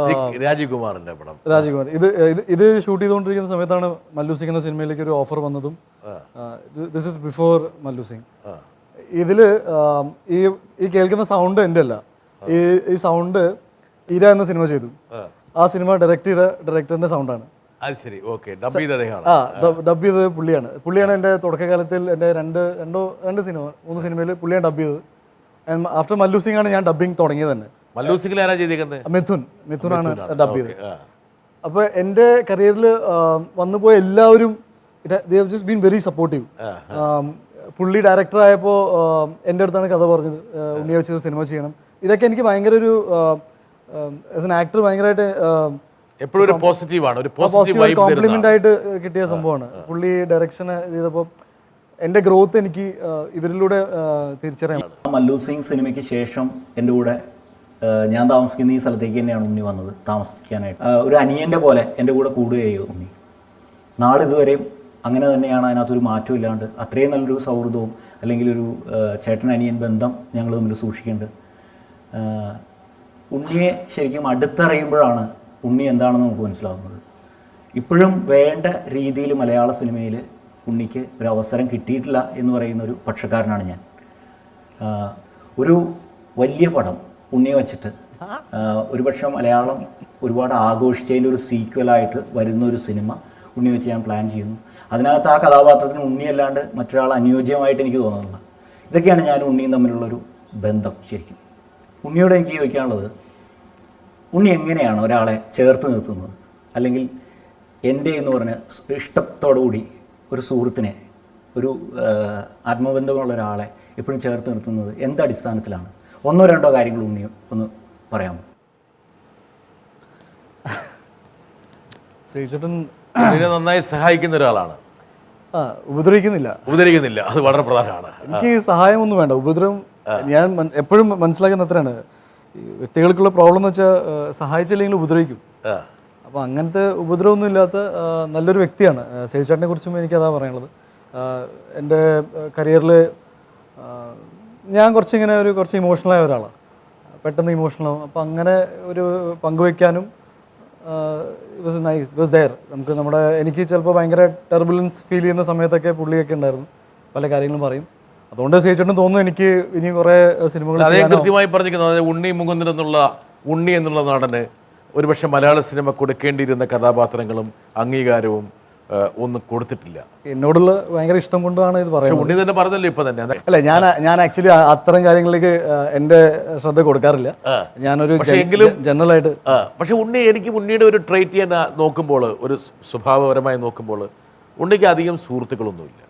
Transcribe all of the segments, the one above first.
G- Rajeev കുമാറിന്റെ പടം. രാജീവ്കുമാർ. ഇത് ഇത് ഷൂട്ട് ചെയ്തുകൊണ്ടിരിക്കുന്ന സമയത്താണ് മല്ലു സിംഗ് എന്ന സിനിമയിലേക്ക് ഒരു ഓഫർ വന്നതും this is before Mallu Singh. ഇതിൽ ഈ ഈ കേൾക്കുന്ന സൗണ്ട് എന്റെ അല്ല ഈ ഈ സൗണ്ട് ഇര എന്ന സിനിമ ചെയ്തു. ആ. സിനിമ ഡയറക്ട് ചെയ്ത ഡയറക്ടറിന്റെ സൗണ്ടാണ് അത് ശരി ഓക്കെ ഡബ് ചെയ്ത് അദ്ദേഹമാണ് ആ ഡബ് ചെയ്തത് പുള്ളിയാണ്. പുള്ളിയാണ് എന്റെ തുടക്കകാലത്തിൽ എന്റെ രണ്ട് രണ്ടോ രണ്ട് സിനിമ മൂന്ന് സിനിമയിൽ പുള്ളിയാണ് ഡബ് ചെയ്തത്. ആഫ്റ്റർ മല്ലു സിംഗ് ആണ് ഞാൻ ഡബിങ് തുടങ്ങിയത് തന്നെ. മല്ലു സിംഗിൽ ആരാ ചെയ്തേക്കുന്നത് മിഥുൻ. മിഥുനാണ് ഡബ് ചെയ്തത്. അപ്പോൾ എന്റെ കരിയറിൽ വന്നു പോയ എല്ലാവരും ജസ്റ്റ് ബീൻ വെരി സപ്പോർട്ടീവ് പുള്ളി ഡയറക്ടർ ആയപ്പോൾ എന്റെ അടുത്താണ് കഥ പറഞ്ഞത്. ഉണ്ണിയ വെച്ചൊരു സിനിമ ചെയ്യണം. ഇതൊക്കെ എനിക്ക് ഭയങ്കര ഒരു ആസ് എൻ ആക്ടർ ഭയങ്കരമായിട്ട് എപ്പോഴും ഒരു പോസിറ്റീവ് ആണ്. ഒരു പോസിറ്റീവ് കോംപ്ലിമെന്റ് ആയിട്ട് കിട്ടിയ സംഭവമാണ്. പുള്ളി ഡയറക്ഷൻ ചെയ്തപ്പോൾ എന്റെ ഗ്രോത്ത് എനിക്ക് ഇവരിലൂടെ തിരിച്ചറിയാം മല്ലു സിംഗ് സിനിമയ്ക്ക് ശേഷം എന്റെ കൂടെ ഞാൻ താമസിക്കുന്ന ഈ സ്ഥലത്തേക്ക് തന്നെയാണ് ഉണ്ണി വന്നത് താമസിക്കാനായിട്ട്. ഒരു അനിയന്റെ പോലെ എന്റെ കൂടെ കൂടുകയോ ഉണ്ണി. നാളിതുവരെയും അങ്ങനെ തന്നെയാണ് അതിനകത്തൊരു മാറ്റം ഇല്ലാണ്ട് അത്രയും നല്ലൊരു സൗഹൃദവും അല്ലെങ്കിൽ ഒരു ചേട്ടൻ അനിയൻ ബന്ധം ഞങ്ങൾ തമ്മിൽ സൂക്ഷിക്കുന്നുണ്ട് ഉണ്ണിയെ ശരിക്കും അടുത്തറിയുമ്പോഴാണ് ഉണ്ണി എന്താണെന്ന് നമുക്ക് മനസ്സിലാവുന്നത്. ഇപ്പോഴും വേണ്ട രീതിയിൽ മലയാള സിനിമയിൽ ഉണ്ണിക്ക് ഒരു അവസരം കിട്ടിയിട്ടില്ല എന്ന് പറയുന്ന ഒരു പക്ഷക്കാരനാണ് ഞാൻ. ഒരു വലിയ പടം ഉണ്ണിയെ വെച്ചിട്ട് ഒരുപക്ഷെ മലയാളം ഒരുപാട് ആഘോഷിച്ചതിന്റെ ഒരു സീക്വലായിട്ട് വരുന്ന ഒരു സിനിമ ഉണ്ണി വെച്ച് ഞാൻ പ്ലാൻ ചെയ്യുന്നു. അതിനകത്ത് ആ കഥാപാത്രത്തിന് ഉണ്ണിയല്ലാണ്ട് മറ്റൊരാൾ അനുയോജ്യമായിട്ട് എനിക്ക് തോന്നുന്നില്ല. ഇതൊക്കെയാണ് ഞാൻ ഉണ്ണിയും തമ്മിലുള്ളൊരു ബന്ധം ശരിക്കും. ഉണ്ണിയോട് എനിക്ക് ചോദിക്കാനുള്ളത് ഉണ്ണി എങ്ങനെയാണ് ഒരാളെ ചേർത്ത് നിർത്തുന്നത്? അല്ലെങ്കിൽ എന്റെ എന്ന് പറഞ്ഞ ഇഷ്ടത്തോടു കൂടി ഒരു സുഹൃത്തിനെ ഒരു ആത്മബന്ധമുള്ള ഒരാളെ എപ്പോഴും ചേർത്ത് നിർത്തുന്നത് എന്ത് അടിസ്ഥാനത്തിലാണ്? ഒന്നോ രണ്ടോ കാര്യങ്ങൾ ഉണ്ണി ഒന്ന് പറയാമോ? ശ്രീചേട്ടൻ എന്നെ നന്നായി സഹായിക്കുന്ന ഒരാളാണ്. ആ ഉപദ്രവിക്കുന്നില്ല. ഉപദ്രവിക്കുന്നില്ല. അത് വളരെ പ്രധാനമാണ്. എനിക്ക് സഹായമൊന്നും വേണ്ട. ഉപദ്രവം ഞാൻ എപ്പോഴും മനസ്സിലാക്കുന്ന അത്രയാണ്. ഈ വ്യക്തികൾക്കുള്ള പ്രോബ്ലം എന്ന് വെച്ചാൽ സഹായിച്ചില്ലെങ്കിൽ ഉപദ്രവിക്കും. ആ. അപ്പോൾ അങ്ങനത്തെ ഉപദ്രവമൊന്നും ഇല്ലാത്ത നല്ലൊരു വ്യക്തിയാണ്. സേജാട്ടിനെ കുറിച്ചും എനിക്ക് അതാ പറയാനുള്ളത് എന്റെ കരിയറിൽ ഞാൻ കുറച്ചിങ്ങനെ ഒരു കുറച്ച് ഇമോഷണലായ ഒരാളാണ്. പെട്ടെന്ന് ഇമോഷണലാവും അപ്പോൾ അങ്ങനെ ഒരു പങ്കുവയ്ക്കാനും വാസ് നൈസ് വാസ് ദയർ നമുക്ക് നമ്മുടെ എനിക്ക് ചിലപ്പോൾ ഭയങ്കര ടെർബുലൻസ് ഫീൽ ചെയ്യുന്ന സമയത്തൊക്കെ പുള്ളിയൊക്കെ ഉണ്ടായിരുന്നു. പല കാര്യങ്ങളും പറയും. അതുകൊണ്ട് സേവിച്ചേട്ടൻ തോന്നുന്നു എനിക്ക് ഇനി കുറേ സിനിമകൾ അതേ കൃത്യമായി പറഞ്ഞിരിക്കുന്നത് ഉണ്ണി മുകുന്ദൻ എന്നുള്ള ഉണ്ണി എന്നുള്ള നടന് ഒരുപക്ഷെ മലയാള സിനിമ കൊടുക്കേണ്ടിയിരുന്ന കഥാപാത്രങ്ങളും അംഗീകാരവും ഒന്നും കൊടുത്തിട്ടില്ല. എന്നോടുള്ള ഭയങ്കര ഇഷ്ടം കൊണ്ടാണ് ഇത് പറയുന്നത്. ഉണ്ണി തന്നെ പറഞ്ഞല്ലോ ഇപ്പൊ തന്നെ. അല്ല ഞാൻ ഞാൻ ആക്ച്വലി അത്തരം കാര്യങ്ങളിലേക്ക് എന്റെ എന്റെ ശ്രദ്ധ കൊടുക്കാറില്ല. ഞാനൊരു ജനറൽ ആയിട്ട് പക്ഷെ ഉണ്ണി എനിക്ക് ഉണ്ണിയുടെ ഒരു ട്രേറ്റ് ചെയ്യാൻ നോക്കുമ്പോൾ ഒരു സ്വഭാവപരമായി നോക്കുമ്പോൾ ഉണ്ണിക്ക് അധികം സുഹൃത്തുക്കളൊന്നുമില്ല.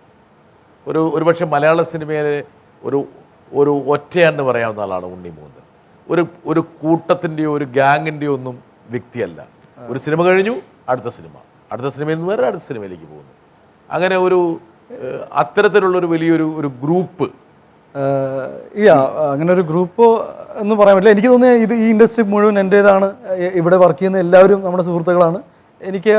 ഒരു ഒരുപക്ഷെ മലയാള സിനിമയിലെ ഒരു ഒരു ഒറ്റയെന്ന് പറയാവുന്ന ആളാണ് ഉണ്ണി മൂന്ന് ഒരു ഒരു കൂട്ടത്തിന്റെയോ ഒരു ഗ്യാങ്ങിന്റെയോ ഒന്നും വ്യക്തിയല്ല. ഒരു സിനിമ കഴിഞ്ഞു അടുത്ത സിനിമ. അടുത്ത സിനിമയിൽ നിന്ന് വേറെ അടുത്ത സിനിമയിലേക്ക് പോകുന്നു. അങ്ങനെ ഒരു അത്തരത്തിലുള്ളൊരു വലിയൊരു ഒരു ഗ്രൂപ്പ്. ഈ അങ്ങനെ ഒരു ഗ്രൂപ്പ് എന്ന് പറയാൻ പറ്റില്ല. എനിക്ക് തോന്നുന്നത് ഇത് ഈ ഇൻഡസ്ട്രി മുഴുവൻ എന്റേതാണ്. ഇവിടെ വർക്ക് ചെയ്യുന്ന എല്ലാവരും നമ്മുടെ സുഹൃത്തുക്കളാണ്. എനിക്ക്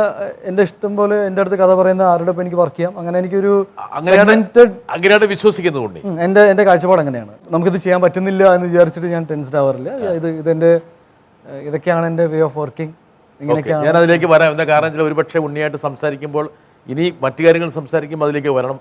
എന്റെ ഇഷ്ടം പോലെ എന്റെ അടുത്ത് കഥ പറയുന്ന ആരുടെ ഒപ്പം എനിക്ക് വർക്ക് ചെയ്യാം. അങ്ങനെ എനിക്കൊരു അങ്ങനെയാണ് segmented അങ്ങനെയാണ് വിശ്വസിക്കുന്നത് എന്റെ എന്റെ കാഴ്ചപ്പാട് അങ്ങനെയാണ്. നമുക്കിത് ചെയ്യാൻ പറ്റുന്നില്ല എന്ന് വിചാരിച്ചിട്ട് ഞാൻ ടെൻസ്ഡ് ആവാറില്ല. ഇത് ഇതെന്റെ ഇതൊക്കെയാണ് എന്റെ വേ ഓഫ് വർക്കിംഗ് ഇങ്ങനെയൊക്കെയാണ് ഞാൻ അതിലേക്ക് വരാം. എന്താ കാരണം? വെച്ചാൽ ഒരുപക്ഷെ ഉണ്ണിയായിട്ട് സംസാരിക്കുമ്പോൾ ഇനി മറ്റു കാര്യങ്ങൾ സംസാരിക്കുമ്പോൾ അതിലേക്ക് വരണം.